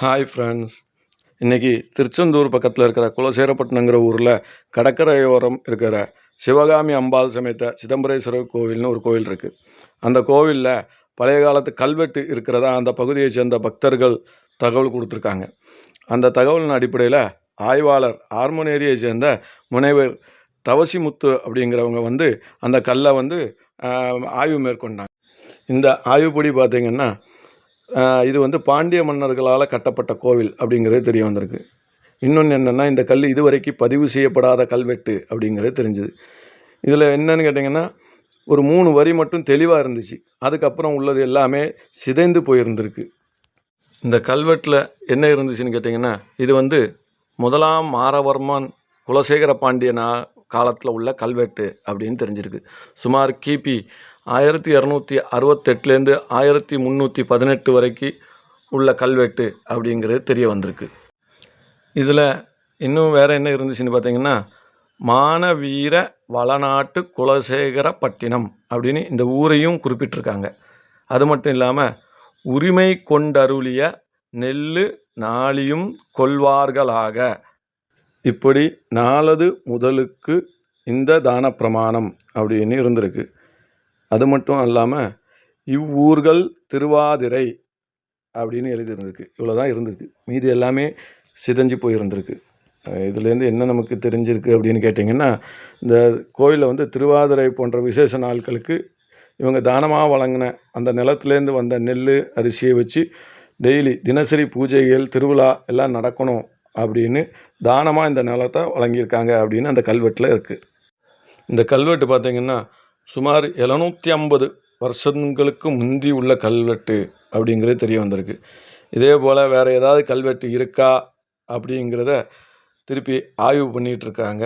Hi friends இன்றைக்கி திருச்செந்தூர் பக்கத்தில் இருக்கிற குலசேரப்பட்டினங்கிற ஊரில் கடற்கரையோரம் இருக்கிற சிவகாமி அம்பாள் சமேத சிதம்பரேஸ்வரர் கோவில்னு ஒரு கோவில் இருக்குது அந்த கோவிலில் பழைய காலத்து கல்வெட்டு இருக்கிறதா அந்த பகுதியை சேர்ந்த பக்தர்கள் தகவல் கொடுத்துருக்காங்க. அந்த தகவலின் அடிப்படையில் ஆய்வாளர் ஆர்மோனேரியை சேர்ந்த முனைவர் தவசிமுத்து அப்படிங்கிறவங்க வந்து அந்த கல்லை வந்து ஆய்வு மேற்கொண்டாங்க. இந்த ஆய்வுப்படி பார்த்திங்கன்னா இது வந்து பாண்டிய மன்னர்களால் கட்டப்பட்ட கோவில் அப்படிங்கிறது தெரிய வந்திருக்கு. இன்னொன்று என்னென்னா இந்த கல் இதுவரைக்கும் பதிவு செய்யப்படாத கல்வெட்டு அப்படிங்கிறது தெரிஞ்சுது. இதில் என்னன்னு கேட்டிங்கன்னா ஒரு மூணு வரி மட்டும் தெளிவாக இருந்துச்சு. அதுக்கப்புறம் உள்ளது எல்லாமே சிதைந்து போயிருந்திருக்கு. இந்த கல்வெட்டில் என்ன இருந்துச்சுன்னு கேட்டிங்கன்னா இது வந்து முதலாம் மாரவர்மன் குலசேகர பாண்டியனா காலத்தில் உள்ள கல்வெட்டு அப்படின்னு தெரிஞ்சிருக்கு. சுமார் கிபி ஆயிரத்தி இரநூத்தி அறுபத்தெட்டுலேருந்து ஆயிரத்தி முந்நூற்றி பதினெட்டு வரைக்கும் உள்ள கல்வெட்டு அப்படிங்கிறது தெரிய வந்திருக்கு. இதில் இன்னும் வேறு என்ன இருந்துச்சுன்னு பார்த்தீங்கன்னா மானவீர வளநாட்டு குலசேகரப்பட்டினம் அப்படின்னு இந்த ஊரையும் குறிப்பிட்டிருக்காங்க. அது மட்டும் இல்லாமல் உரிமை கொண்டருளிய நெல்லு நாளியும் கொள்வார்களாக. இப்படி நாலது முதலுக்கு இந்த தான பிரமாணம் அப்படின்னு இருந்திருக்கு. அது மட்டும் இல்லாமல் இவ்வூர்கள் திருவாதிரை அப்படின்னு எழுதியிருந்திருக்கு. இவ்வளோ தான் இருந்திருக்கு. மீதி எல்லாமே சிதைஞ்சு போயிருந்திருக்கு. இதுலேருந்து என்ன நமக்கு தெரிஞ்சிருக்கு அப்படின்னு கேட்டிங்கன்னா இந்த கோயிலில் வந்து திருவாதிரை போன்ற விசேஷ நாட்களுக்கு இவங்க தானமாக வழங்கின அந்த நிலத்துலேருந்து வந்த நெல் அரிசியை வச்சு டெய்லி தினசரி பூஜைகள் திருவிழா எல்லாம் நடக்கணும் அப்படின்னு தானமாக இந்த நிலத்தை வழங்கியிருக்காங்க அப்படின்னு அந்த கல்வெட்டில் இருக்குது இந்த கல்வெட்டு பார்த்திங்கன்னா சுமார் எழுநூற்றி ஐம்பது வருஷங்களுக்கு முந்தி உள்ள கல்வெட்டு அப்படிங்கிறது தெரிய வந்திருக்கு. இதே போல் வேறு ஏதாவது கல்வெட்டு இருக்கா அப்படிங்கிறத திருப்பி ஆய்வு பண்ணிகிட்டு இருக்காங்க.